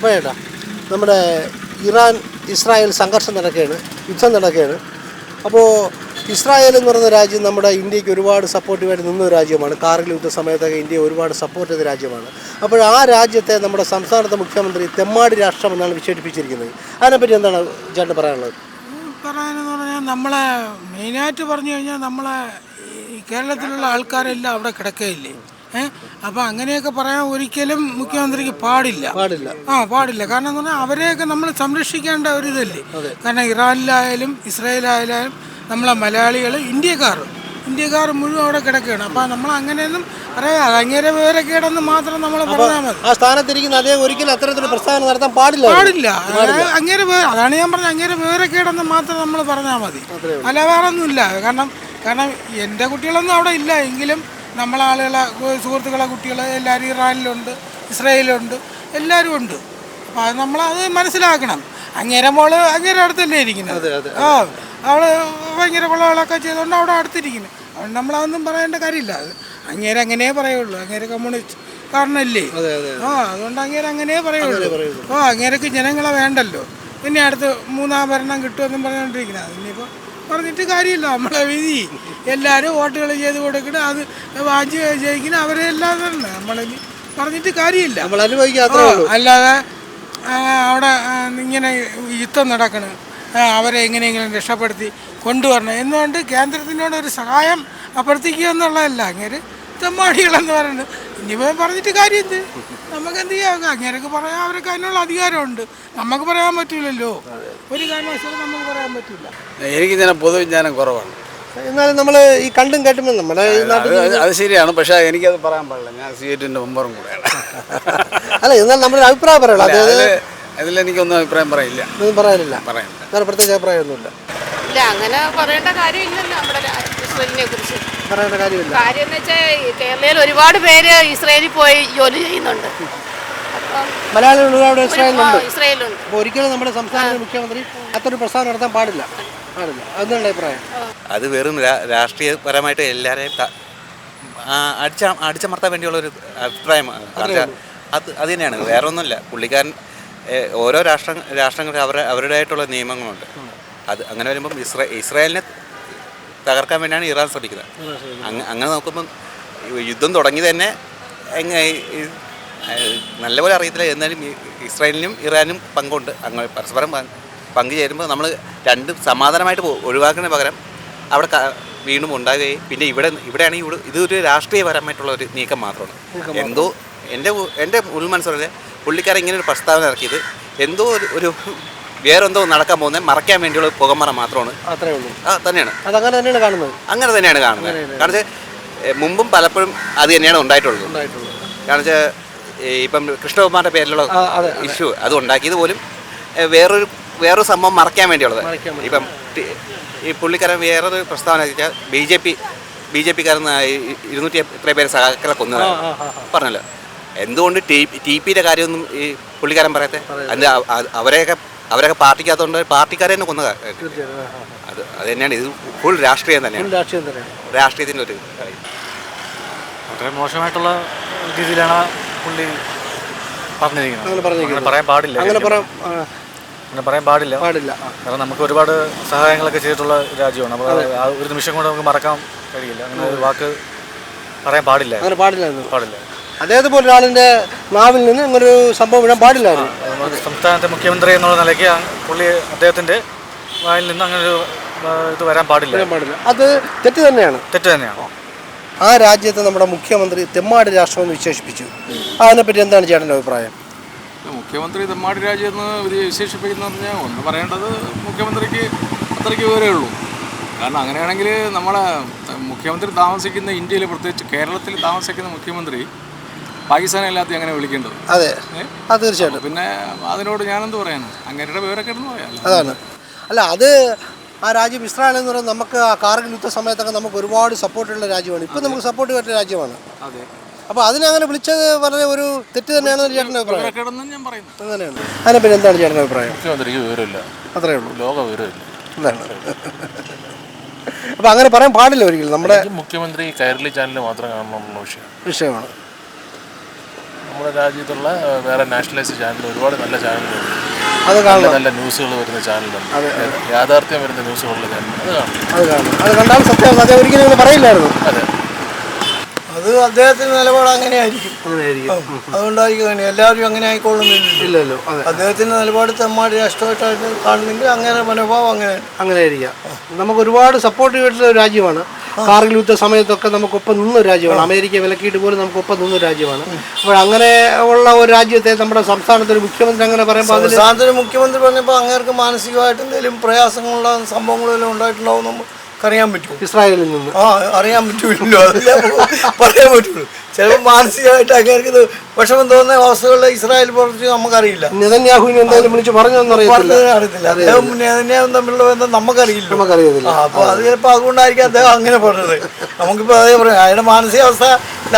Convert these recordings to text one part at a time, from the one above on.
അപ്പോൾ ചേട്ടാ നമ്മുടെ ഇറാൻ ഇസ്രായേൽ സംഘർഷം നടക്കുകയാണ് യുദ്ധം നടക്കുകയാണ്. അപ്പോൾ ഇസ്രായേൽ എന്ന് പറയുന്ന രാജ്യം നമ്മുടെ ഇന്ത്യയ്ക്ക് ഒരുപാട് സപ്പോർട്ടീവായിട്ട് നിന്ന ഒരു രാജ്യമാണ്. കാർഗിൽ യുദ്ധ സമയത്തൊക്കെ ഇന്ത്യ ഒരുപാട് സപ്പോർട്ട് ചെയ്ത രാജ്യമാണ്. അപ്പോൾ ആ രാജ്യത്തെ നമ്മുടെ സംസ്ഥാനത്തെ മുഖ്യമന്ത്രി തെമ്മാടി രാഷ്ട്രം എന്നാണ് വിശേഷിപ്പിച്ചിരിക്കുന്നത്. അതിനെപ്പറ്റി എന്താണ് ചേട്ടൻ പറയാനുള്ളത്? പറയാനെന്ന് പറഞ്ഞാൽ നമ്മളെ മെയിനായിട്ട് പറഞ്ഞു കഴിഞ്ഞാൽ നമ്മളെ കേരളത്തിലുള്ള ആൾക്കാരെല്ലാം അവിടെ കിടക്കുകയില്ലേ? ഏഹ് അപ്പം അങ്ങനെയൊക്കെ പറയാൻ ഒരിക്കലും മുഖ്യമന്ത്രിക്ക് പാടില്ല. പാടില്ല. ആ പാടില്ല. കാരണം എന്ന് പറഞ്ഞാൽ അവരെയൊക്കെ നമ്മൾ സംരക്ഷിക്കേണ്ട ഒരു ഇതല്ലേ കാരണം ഇറാനിലായാലും ഇസ്രായേലായാലും നമ്മളെ മലയാളികൾ ഇന്ത്യക്കാർ ഇന്ത്യക്കാർ മുഴുവൻ അവിടെ കിടക്കുകയാണ്. അപ്പോൾ നമ്മൾ അങ്ങനെയൊന്നും പറയാം വേറെ വിവരക്കേടെന്ന് മാത്രം നമ്മൾ പറഞ്ഞാൽ മതി. ആ സ്ഥാനത്തിരിക്കുന്ന അതേ ഒരിക്കലും അത്തരത്തിലുള്ള പ്രസ്താവന നടത്താൻ പാടില്ല? പാടില്ല. അങ്ങേരെ വേറെ അതാണ് ഞാൻ പറഞ്ഞത് വേറെ വിവരക്കേടെന്ന് മാത്രം നമ്മൾ പറഞ്ഞാൽ മതി. അല്ല വേറെ ഒന്നുമില്ല കാരണം കാരണം എന്റെ കുട്ടികളൊന്നും അവിടെ ഇല്ല. എങ്കിലും നമ്മളെ ആളുകളെ സുഹൃത്തുക്കളെ കുട്ടികൾ എല്ലാവരും ഇറാനിലുണ്ട് ഇസ്രായേലുണ്ട് എല്ലാവരും ഉണ്ട്. അപ്പോൾ അത് നമ്മളത് മനസ്സിലാക്കണം. അങ്ങേരെ മോൾ അങ്ങേരെ അടുത്തല്ലേ ഇരിക്കുന്നത്. ആ അവൾ ഭയങ്കര കൊള്ളകളൊക്കെ ചെയ്തുകൊണ്ട് അവിടെ അടുത്തിരിക്കുന്നു. അതുകൊണ്ട് നമ്മളതൊന്നും പറയേണ്ട കാര്യമില്ല. അത് അങ്ങേരെ അങ്ങനെ പറയുള്ളൂ. അങ്ങേരെ കമ്മ്യൂണിസ്റ്റ് കാരണല്ലേ ആ അതുകൊണ്ട് അങ്ങേരെ അങ്ങനെ പറയുള്ളൂ. ആ അങ്ങേരക്ക് ജനങ്ങളെ വേണ്ടല്ലോ. പിന്നെ അടുത്ത് മൂന്നാം ഭരണം കിട്ടുമെന്നും പറഞ്ഞുകൊണ്ടിരിക്കുന്നത് ഇനിയിപ്പോൾ പറഞ്ഞിട്ട് കാര്യമില്ല. നമ്മളെ വിധി. എല്ലാവരും വോട്ടുകൾ ചെയ്ത് കൊടുക്കണം. അത് വാഞ്ചി ജയിക്കണം അവരെല്ലാം തന്നെ. നമ്മളെ പറഞ്ഞിട്ട് കാര്യമില്ല. അല്ലാതെ അവിടെ ഇങ്ങനെ യുദ്ധം നടക്കണം. അവരെ എങ്ങനെയെങ്കിലും രക്ഷപ്പെടുത്തി കൊണ്ടുവരണം. എന്നുകൊണ്ട് കേന്ദ്രത്തിനോട് ഒരു സഹായം അഭ്യർത്ഥിക്കുക എന്നുള്ളതല്ല. അങ്ങനെ തെമ്മാടികളെന്ന് പറയുന്നത്. ഇനിയിപ്പോൾ പറഞ്ഞിട്ട് കാര്യം എന്ത് നമുക്ക് എന്ത് ചെയ്യാം അങ്ങനെയൊക്കെ പറയാൻ അവർക്ക് അതിനുള്ള അധികാരമുണ്ട്. നമുക്ക് പറയാൻ പറ്റില്ലല്ലോ ഒരു കാരണവശാലും നമുക്ക് പറയാൻ പറ്റില്ല എനിക്ക് ഇങ്ങനെ പൊതുവിജ്ഞാനം കുറവാണ്. എന്നാലും നമ്മൾ ഈ കണ്ടും കേട്ടും നമ്മുടെ അത് ശരിയാണ്. പക്ഷേ എനിക്കത് പറയാൻ പാടില്ല. ഞാൻ സി എറ്റിന്റെ മെമ്പറും കൂടെയാണ് അല്ല എന്നാൽ നമ്മുടെ അഭിപ്രായം പറയണം. അതായത് അതിൽ അതിലെനിക്കൊന്നും അഭിപ്രായം പറയില്ല. ഒന്നും പറയാനില്ല പറയാനില്ല വേറെ പ്രത്യേക അഭിപ്രായമൊന്നുമില്ല. ഇല്ല അങ്ങനെ പറയേണ്ട കാര്യമില്ലല്ലോ നമ്മുടെ കുറിച്ച്. കാര്യമില്ല. കാര്യം എന്ന് വെച്ചാൽ കേരളയിൽ ഒരുപാട് പേര് ഇസ്രയേലിൽ പോയി ജോലി ചെയ്യുന്നുണ്ട്. മലയാളികൾ അവിടെ ആ, ഇസ്രയേലുണ്ട് അപ്പോൾ ഒരിക്കലും നമ്മുടെ സംസ്ഥാന മുഖ്യമന്ത്രി അത്തരം പ്രസ്താവന നടത്താൻ പാടില്ല. പാടില്ല. അതെന്താണ് അഭിപ്രായം? അത് വെറും രാ- രാഷ്ട്രീയപരമായിട്ട് എല്ലാവരെയും ആ, അടിച്ച അടിച്ചമർത്താൻ വേണ്ടിയുള്ള ഒരു അഭിപ്രായമാണ് അത് അത് തന്നെയാണ്. വേറെ ഒന്നുമില്ല പുള്ളിക്കാരൻ ഓരോ രാഷ്ട്ര രാഷ്ട്രങ്ങൾക്ക് അവരുടെ അവരുടേതായിട്ടുള്ള നിയമങ്ങളുണ്ട്. അത് അങ്ങനെ വരുമ്പം ഇസ്രാ ഇസ്രായേലിനെ തകർക്കാൻ വേണ്ടിയാണ് ഇറാൻ ശ്രമിക്കുന്നത്. അങ്ങ അങ്ങനെ നോക്കുമ്പം യുദ്ധം തുടങ്ങി തന്നെ എങ്ങ നല്ലപോലെ അറിയത്തില്ല. എന്നാലും ഇസ്രായേലിനും ഇറാനും പങ്കുണ്ട്. അങ്ങനെ പരസ്പരം പങ്ക് ചേരുമ്പോൾ നമ്മൾ രണ്ടും സമാധാനമായിട്ട് ഒഴിവാക്കുന്നതിന് പകരം അവിടെ വീണ്ടും ഉണ്ടാകുകയും പിന്നെ ഇവിടെ ഇവിടെയാണെങ്കിൽ ഇവിടെ ഇതൊരു രാഷ്ട്രീയപരമായിട്ടുള്ള ഒരു നീക്കം മാത്രമാണ്. എന്തോ എന്റെ എന്റെ എന്റെ ഉൾമനസ്സിലെ പുള്ളിക്കാരൻ ഇങ്ങനെ ഒരു പ്രസ്താവന ഇറക്കിയത്. എന്തോ ഒരു ഒരു വേറെന്തോ നടക്കാൻ പോകുന്നത് മറയ്ക്കാൻ വേണ്ടിയുള്ള പുകമറ മാത്രമാണ്. അത്രേ ഉള്ളൂ. ആ തന്നെയാണ്. അതങ്ങനെ തന്നെയാണ് കാണുന്നത്. അങ്ങനെ തന്നെയാണ് കാണുന്നത്. കാരണം വെച്ചാൽ മുമ്പും പലപ്പോഴും അത് തന്നെയാണ് ഉണ്ടായിട്ടുള്ളത്. കാരണം വെച്ചാൽ ഇപ്പം കൃഷ്ണകുമാറിന്റെ പേരിലുള്ള ഇഷ്യൂ അത് ഉണ്ടാക്കിയത് പോലും വേറൊരു വേറൊരു സംഭവം മറയ്ക്കാൻ വേണ്ടിയുള്ളത്. ഇപ്പം ഈ പുള്ളിക്കാരൻ വേറൊരു പ്രസ്താവന വെച്ചാൽ B J P B J പിക്കാരൻ ഇരുന്നൂറ്റി എത്ര പേര് സഹാക്കളെ കൊന്നത് പറഞ്ഞല്ലോ. എന്തുകൊണ്ട് ടി ടി പിയുടെ കാര്യമൊന്നും ഈ പുള്ളിക്കാരൻ പറയത്തെ? അത് അ- അ- അവരെയൊക്കെ അവരൊക്കെ പാർട്ടിക്കകത്തോണ്ട് പാർട്ടിക്കാരെ തന്നെ കൊന്ന അത് അത് തന്നെയാണ്. ഇത് ഫുൾ രാഷ്ട്രീയം തന്നെയാണ്. രാഷ്ട്രീയം തന്നെയാണ്. രാഷ്ട്രീയത്തിന്റെ ഒരു കാര്യം വളരെ മോശമായിട്ടുള്ള രീതിയിലാണ് പുള്ളി പറഞ്ഞിരിക്കുന്നത്. അങ്ങനെ പറഞ്ഞിരിക്കുന്നത്. അങ്ങനെ പറയാൻ പാടില്ല അങ്ങനെ പറയാൻ അങ്ങനെ പറയാൻ പാടില്ല. പാടില്ല. കാരണം നമുക്ക് ഒരുപാട് സഹായങ്ങളൊക്കെ ചെയ്തിട്ടുള്ള രാജ്യമാണ്. അപ്പോൾ ആ ഒരു നിമിഷം കൊണ്ട് നമുക്ക് മറക്കാൻ കഴിയില്ല. അങ്ങനെ ഒരു വാക്ക് പറയാൻ പാടില്ല. അങ്ങനെ പാടില്ല പാടില്ല. അതേപോലെ പോലെ ഒരാളിന്റെ നാവിൽ നിന്ന് ഇങ്ങനൊരു സംഭവം വിടാൻ പാടില്ലായിരുന്നു. സംസ്ഥാനത്തെ മുഖ്യമന്ത്രി എന്നുള്ള നിലയ്ക്ക് പുള്ളി അദ്ദേഹത്തിന്റെ വായിൽ നിന്ന് അങ്ങനെ ഒരു ഇത് വരാൻ പാടില്ല. അത് തെറ്റ് തന്നെയാണ്. തെറ്റ് തന്നെയാണ്. ആ രാജ്യത്തെ നമ്മുടെ മുഖ്യമന്ത്രി തെമ്മാട് രാഷ്ട്രം എന്ന് വിശേഷിപ്പിച്ചു. അതിനെപ്പറ്റി എന്താണ് ചേട്ടന്റെ അഭിപ്രായം? മുഖ്യമന്ത്രി തെമ്മാടി രാജ്യം എന്ന് വിശേഷിപ്പിക്കുന്ന പറഞ്ഞാൽ ഒന്ന് പറയേണ്ടത് മുഖ്യമന്ത്രിക്ക് അത്രയ്ക്ക് വിവരമേ ഉള്ളൂ. കാരണം അങ്ങനെയാണെങ്കിൽ നമ്മളെ മുഖ്യമന്ത്രി താമസിക്കുന്ന ഇന്ത്യയിൽ പ്രത്യേകിച്ച് കേരളത്തിൽ താമസിക്കുന്ന മുഖ്യമന്ത്രി പാകിസ്ഥാനെ അല്ലാത്ത അങ്ങനെ വിളിക്കേണ്ടത്. അതെ. അത് തീർച്ചയായിട്ടും. പിന്നെ അതിനോട് ഞാനെന്ത് പറയാനാണ് അങ്ങനെയുടെ വിവരൊക്കെ അതാണ്. അല്ല അത് ആ രാജ്യം ഇസ്രായേൽ എന്ന് പറയുന്നത് നമുക്ക് ആ കാർഗിൽ യുദ്ധ സമയത്തൊക്കെ നമുക്ക് ഒരുപാട് സപ്പോർട്ടുള്ള രാജ്യമാണ്. ഇപ്പം നമുക്ക് സപ്പോർട്ട് പറ്റിയ രാജ്യമാണ്. അതെ. അപ്പോൾ അതിനങ്ങനെ വിളിച്ചത് വളരെ ഒരു തെറ്റ് തന്നെയാണെന്ന് ചേട്ടന്റെ അഭിപ്രായം. അങ്ങനെയാണ് അതിനെ പിന്നെ എന്താണ് ചേട്ടന്റെ അഭിപ്രായം? മുഖ്യമന്ത്രിക്ക് വിവരമില്ല. അത്രേ ഉള്ളൂ. ലോക വിവരമില്ല. എന്താണ് അപ്പോൾ അങ്ങനെ പറയാൻ പാടില്ല ഒരിക്കലും. നമ്മുടെ മുഖ്യമന്ത്രി കയറലി ചാനൽ മാത്രം കാണണമെന്നുള്ള വിഷയം. വിഷയമാണ്. നമ്മുടെ രാജ്യത്തുള്ള വേറെ നാഷണലൈസ്ഡ് ചാനൽ ഒരുപാട് നല്ല ചാനലുകളുണ്ട് അത് നല്ല നല്ല ന്യൂസുകൾ വരുന്ന ചാനലുണ്ട്. യാഥാർത്ഥ്യം വരുന്ന ന്യൂസുകളുള്ള ചാനൽ. അത് കാണും അത് കണ്ടാൽ സത്യം ഒരിക്കലും പറയില്ലായിരുന്നു. അതെ. അത് അദ്ദേഹത്തിന്റെ നിലപാട് അങ്ങനെയായിരിക്കും. അതുകൊണ്ടായിരിക്കും അങ്ങനെ. എല്ലാവരും അങ്ങനെ ആയിക്കൊള്ളുന്നില്ല ഇല്ലല്ലോ അതെ. അദ്ദേഹത്തിന്റെ നിലപാട് തെമ്മാടി രാഷ്ട്രമായിട്ടായിട്ട് കാണുന്നെങ്കിൽ അങ്ങനെ മനോഭാവം അങ്ങനെ അങ്ങനെ ആയിരിക്കാം നമുക്ക് ഒരുപാട് സപ്പോർട്ട് ചെയ്തിട്ടുള്ള ഒരു രാജ്യമാണ്. കാർഗിൽ യുദ്ധ സമയത്തൊക്കെ നമുക്കൊപ്പം നിന്ന രാജ്യമാണ്. അമേരിക്ക വിലക്കിയിട്ട് പോലും നമുക്കൊപ്പം നിന്ന രാജ്യമാണ്. അപ്പോൾ അങ്ങനെ ഉള്ള ഒരു രാജ്യത്തെ നമ്മുടെ സംസ്ഥാനത്തൊരു മുഖ്യമന്ത്രി അങ്ങനെ പറയുമ്പോൾ അതിൽ സംസ്ഥാനത്തിന് മുഖ്യമന്ത്രി പറഞ്ഞപ്പോൾ അങ്ങേർക്ക് മാനസികമായിട്ട് എന്തെങ്കിലും പ്രയാസങ്ങളുള്ള സംഭവങ്ങളെല്ലാം ഉണ്ടായിട്ടുണ്ടാവും നമുക്ക് അറിയാൻ പറ്റും ഇസ്രായേലിൽ നിന്ന്. ആ അറിയാൻ പറ്റൂല്ലോ പറയാൻ പറ്റുള്ളൂ. ചിലപ്പോൾ മാനസികമായിട്ട് അങ്ങേർക്ക് വിഷമം തോന്നുന്ന അവസ്ഥകളിൽ ഇസ്രായേൽ പുറത്ത് നമുക്കറിയില്ല. നെതന്യാഹുവിനെ വിളിച്ച് പറഞ്ഞൊന്നും അറിയത്തില്ല. അദ്ദേഹം തമ്മിലുള്ള ബന്ധം നമുക്കറിയില്ല. നമുക്കറിയത്തില്ല. ആ, അപ്പൊ അത് ചിലപ്പോൾ അതുകൊണ്ടായിരിക്കും അദ്ദേഹം അങ്ങനെ പറഞ്ഞത്. നമുക്കിപ്പോൾ അതേ പറയാം. അയാളുടെ മാനസികാവസ്ഥ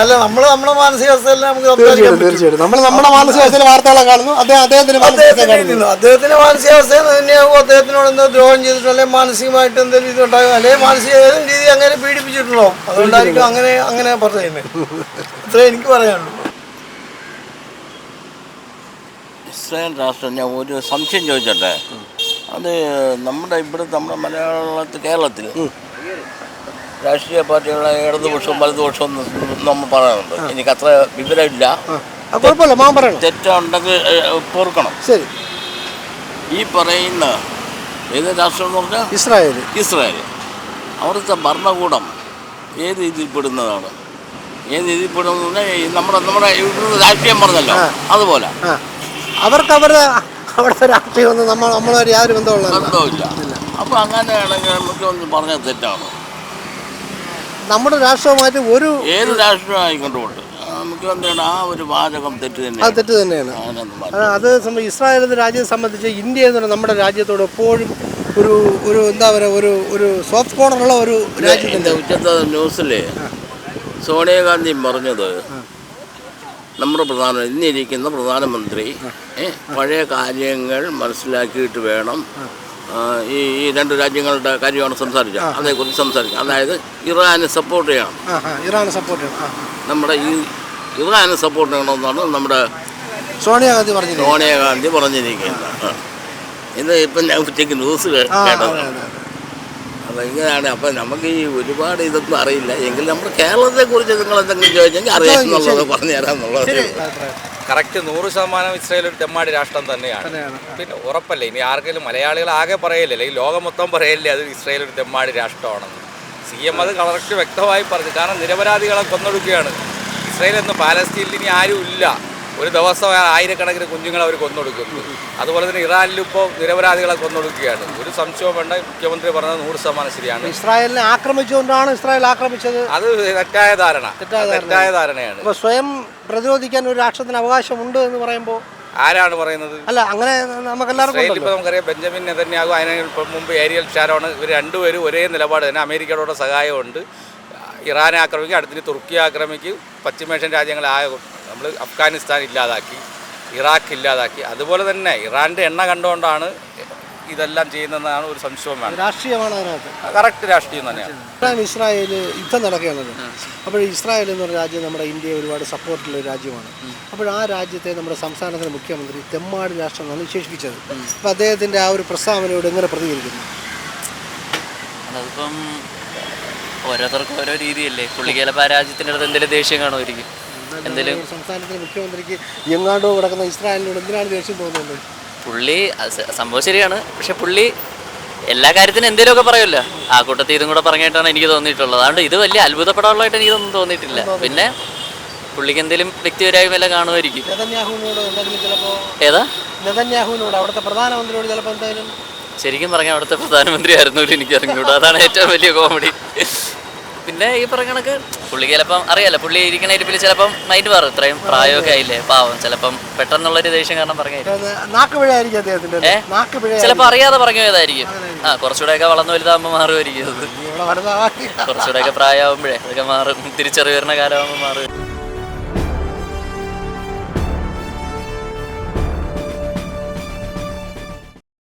അല്ല നമ്മൾ നമ്മുടെ മാനസികാവസ്ഥയിൽ നമുക്ക് സംസാരിക്കാൻ തീർച്ചയായിട്ടും പറ്റും. തീർച്ചയായിട്ടും. നമ്മൾ നമ്മുടെ മാനസികത്തിലെ വാർത്തകളെ കാണുന്നു. അദ്ദേഹം അദ്ദേഹത്തിന്റെ മാനസികാവസ്ഥ തന്നെയാവും അദ്ദേഹത്തിനോട് എന്തോ ദ്രോഹം ചെയ്തിട്ടുണ്ടോ? അല്ലെങ്കിൽ മാനസികമായിട്ട് എന്തെങ്കിലും ഇതുണ്ടാകും അല്ലെങ്കിൽ മാനസിക ഏതെങ്കിലും രീതി അങ്ങനെ പീഡിപ്പിച്ചിട്ടുണ്ടോ? അതുകൊണ്ടായിരിക്കും അങ്ങനെ അങ്ങനെ പറയുന്നത് ഇത്രേ എനിക്ക് പറയാനുള്ളൂ. ഇസ്രായേൽ രാഷ്ട്രം ഞാൻ ഒരു സംശയം ചോദിച്ചോട്ടെ? അത് നമ്മുടെ ഇവിടെ നമ്മുടെ മലയാളത്തിൽ കേരളത്തിൽ രാഷ്ട്രീയ പാർട്ടികളെ ഇടതുപക്ഷവും വലതുപക്ഷവും നമ്മൾ പറയാറുണ്ട്. എനിക്ക് അത്ര വിവരമില്ല. തെറ്റുണ്ടെങ്കിൽ പൊറുക്കണം. ശരി. ഈ പറയുന്ന ഏത് രാഷ്ട്രം എന്ന് പറഞ്ഞാൽ ഇസ്രായേൽ. ഇസ്രായേൽ. അവിടുത്തെ ഭരണകൂടം ഏത് രീതിയിൽ പെടുന്നതാണ്? ഏത് രീതിയിൽ പറഞ്ഞാൽ ഈ നമ്മുടെ നമ്മുടെ ഇവിടുന്ന് രാഷ്ട്രീയം പറഞ്ഞല്ലോ. അതുപോലെ. അവർക്ക് അവരുടെ അവിടുത്തെ രാഷ്ട്രീയമൊന്നും നമ്മൾ നമ്മളൊരു യാതൊരു ബന്ധമുള്ള ബന്ധമില്ല അപ്പോൾ അങ്ങനെയാണെങ്കിൽ മുഖ്യമന്ത്രി പറഞ്ഞത് തെറ്റാണ്. നമ്മുടെ രാഷ്ട്രവുമായിട്ട് ഒരു ഏത് രാഷ്ട്രീയമായിക്കൊണ്ടുപോട്ടെ ആയിക്കൊണ്ട് പോട്ടെ ആ ഒരു വാചകം തെറ്റ് അത് തെറ്റ് തന്നെയാണ്. അത് ഇസ്രായേൽ എന്ന രാജ്യത്തെ സംബന്ധിച്ച് ഇന്ത്യ എന്ന് പറഞ്ഞാൽ നമ്മുടെ രാജ്യത്തോട് എപ്പോഴും ഒരു ഒരു എന്താ പറയുക ഒരു ഒരു സോഫ്റ്റ് കോർണറുള്ള ഒരു രാജ്യത്തിന്റെ തന്നെ ഉച്ചത്തെ ന്യൂസിൽ സോണിയാഗാന്ധി പറഞ്ഞത് നമ്മുടെ പ്രധാന ഇന്നിരിക്കുന്ന പ്രധാനമന്ത്രി പഴയ കാര്യങ്ങൾ മനസ്സിലാക്കിയിട്ട് വേണം. ഈ ഈ രണ്ട് രാജ്യങ്ങളുടെ കാര്യമാണ് സംസാരിച്ചത്. അതേക്കുറിച്ച് സംസാരിക്കുക അതായത് ഇറാനെ സപ്പോർട്ട് ചെയ്യണം. ഇറാൻ സപ്പോർട്ട് ചെയ്യണം. നമ്മുടെ ഈ ഇറാനെ സപ്പോർട്ട് ചെയ്യണമെന്നാണ് നമ്മുടെ സോണിയാഗാന്ധി പറഞ്ഞു സോണിയാഗാന്ധി പറഞ്ഞിരിക്കുന്നത്. ഇത് ഇപ്പം ഞാൻ ഉച്ചയ്ക്ക് ന്യൂസ് കേട്ടത്. അതെ. ഇങ്ങനെയാണ്. അപ്പം നമുക്ക് ഈ ഒരുപാട് ഇതൊന്നും അറിയില്ല. എങ്കിൽ നമ്മുടെ കേരളത്തെ കുറിച്ച് നിങ്ങൾ എന്തെങ്കിലും ചോദിച്ചെങ്കിൽ അറിയാമെന്നുള്ളത് പറഞ്ഞു തരാമെന്നുള്ളത്. കറക്റ്റ് നൂറ് ശതമാനം ഇസ്രായേൽ ഒരു തെമ്മാടി രാഷ്ട്രം തന്നെയാണ്. തന്നെയാണ്. പിന്നെ ഉറപ്പല്ലേ? ഇനി ആർക്കെങ്കിലും മലയാളികൾ ആകെ പറയില്ലേ? അല്ലെങ്കിൽ ലോകം മൊത്തം പറയില്ലേ അത് ഇസ്രായേൽ ഒരു തെമ്മാടി രാഷ്ട്രമാണെന്ന്? സി എം അത് കറക്റ്റ് വ്യക്തമായി പറഞ്ഞു. കാരണം നിരപരാധികളെ കൊന്നൊടുക്കുകയാണ്. ഇസ്രായേൽ എന്ന് പാലസ്തീനിൽ ഇനി ആരും ഇല്ല. ഒരു ദിവസം ആയിരക്കണക്കിന് കുഞ്ഞുങ്ങളെ അവർ കൊന്നൊടുക്കുന്നു. അതുപോലെ തന്നെ ഇറാനിലും ഇപ്പോൾ നിരപരാധികളെ കൊന്നൊടുക്കുകയാണ്. ഒരു സംശയവും വേണ്ട. മുഖ്യമന്ത്രി പറഞ്ഞത് നൂറ് ശതമാനം ശരിയാണ്. ഇസ്രായേലിനെ ആക്രമിച്ചുകൊണ്ടാണ് ഇസ്രായേൽ ആക്രമിച്ചത്? അത് തെറ്റായ ധാരണ. തെറ്റായ ധാരണയാണ്. അപ്പോൾ സ്വയം പ്രതിരോധിക്കാൻ ഒരു രാഷ്ട്രത്തിന് അവകാശമുണ്ട് എന്ന് പറയുമ്പോൾ ആരാണ് പറയുന്നത്? അല്ല അങ്ങനെ നമുക്കെല്ലാവർക്കും ഇപ്പോൾ നമുക്കറിയാം ബെഞ്ചമിൻ നെതന്യാഹു അതിന് ഇപ്പം മുമ്പ് ഏരിയൽ ഷാരോണ് ഇവർ രണ്ടുപേരും ഒരേ നിലപാട് തന്നെ അമേരിക്കയുടെ സഹായമുണ്ട്. ഇറാനെ ആക്രമിക്കും അടുത്തിന് തുർക്കി ആക്രമിക്കും പശ്ചിമേഷ്യൻ രാജ്യങ്ങളെ നമ്മൾ അഫ്ഗാനിസ്ഥാൻ ഇല്ലാതാക്കി ഇറാഖ് ഇല്ലാതാക്കി. അതുപോലെ തന്നെ ഇറാന്റെ എണ്ണ കണ്ടുകൊണ്ടാണ് ഇതെല്ലാം ചെയ്യുന്നതെന്നാണ് ഒരു സംശയം വേണം. രാഷ്ട്രീയമാണ് അതിനകത്ത്. കറക്റ്റ് രാഷ്ട്രീയം തന്നെയാണ്. ഇറാൻ ഇസ്രായേൽ യുദ്ധം നടക്കുകയാണല്ലോ അപ്പോൾ ഇസ്രായേൽ എന്ന് പറഞ്ഞ രാജ്യം നമ്മുടെ ഇന്ത്യയെ ഒരുപാട് സപ്പോർട്ടുള്ള ഒരു രാജ്യമാണ്. അപ്പോൾ ആ രാജ്യത്തെ നമ്മുടെ സംസ്ഥാനത്തിന്റെ മുഖ്യമന്ത്രി തെമ്മാട് രാഷ്ട്രം എന്നാണ് വിശേഷിപ്പിച്ചത്. അപ്പോൾ അദ്ദേഹത്തിന്റെ ആ ഒരു പ്രസ്താവനയോട് എങ്ങനെ പ്രതികരിക്കുന്നു? അതിപ്പം ഓരോരുത്തർക്കും ഓരോ രീതിയല്ലേ. പുള്ളിക്ക് ചിലപ്പോൾ ആ രാജ്യത്തിന്റെ അടുത്ത് എന്തെങ്കിലും ദേഷ്യം കാണുമായിരിക്കും. എന്തെങ്കിലും സംസ്ഥാനത്തിന് മുഖ്യമന്ത്രിക്ക് എങ്ങാണ്ടോ കിടക്കുന്ന ഇസ്രായേലിനോട് എന്തിനാണ് ദേഷ്യം തോന്നുന്നത്? പുള്ളി സംഭവം ശരിയാണ്. പക്ഷെ പുള്ളി എല്ലാ കാര്യത്തിനും എന്തെങ്കിലുമൊക്കെ പറയുമല്ലോ. ആ കൂട്ടത്തിൽ ഇതും കൂടെ പറഞ്ഞിട്ടാണ് എനിക്ക് തോന്നിയിട്ടുള്ളത്. അതുകൊണ്ട് ഇത് വലിയ അത്ഭുതപ്പെടാനുള്ളതായിട്ട് എനിക്കൊന്നും തോന്നിയിട്ടില്ല. പിന്നെ പുള്ളിക്ക് എന്തെങ്കിലും വ്യക്തിപരമായി വല്ല കാണുമായിരിക്കും. ഏതാ? നെതന്യാഹുവിനോട് അവിടുത്തെ പ്രധാനമന്ത്രിയോട് ചിലപ്പോൾ എന്തായാലും ശരിക്കും പറഞ്ഞാൽ അവിടുത്തെ പ്രധാനമന്ത്രി ആയിരുന്നു എനിക്ക് അറിഞ്ഞൂടാ അതാണ് ഏറ്റവും വലിയ കോമഡി. പിന്നെ ഈ പറഞ്ഞ കണക്ക് പുള്ളി ചിലപ്പം അറിയാലോ പുള്ളി ഇരിക്കണ ഇരിപ്പിൽ ചിലപ്പം മൈൻഡ് മാറും. ഇത്രയും പ്രായമൊക്കെ ആയില്ലേ? പാവം. ചിലപ്പം പെട്ടെന്നുള്ളൊരു ദേഷ്യം കാരണം പറഞ്ഞായിരിക്കും. ചിലപ്പോ ചിലപ്പോൾ അറിയാതെ പറഞ്ഞു പോയതായിരിക്കും ആ കുറച്ചുകൂടെയൊക്കെ വളർന്നു വലുതാകുമ്പോൾ മാറുമായിരിക്കും കുറച്ചുകൂടെ ഒക്കെ വലുതാക്കി കുറച്ചുകൂടെയൊക്കെ പ്രായമാകുമ്പോഴേ അതൊക്കെ മാറും. തിരിച്ചറിവ് വരുന്ന കാലമാകുമ്പോൾ മാറും.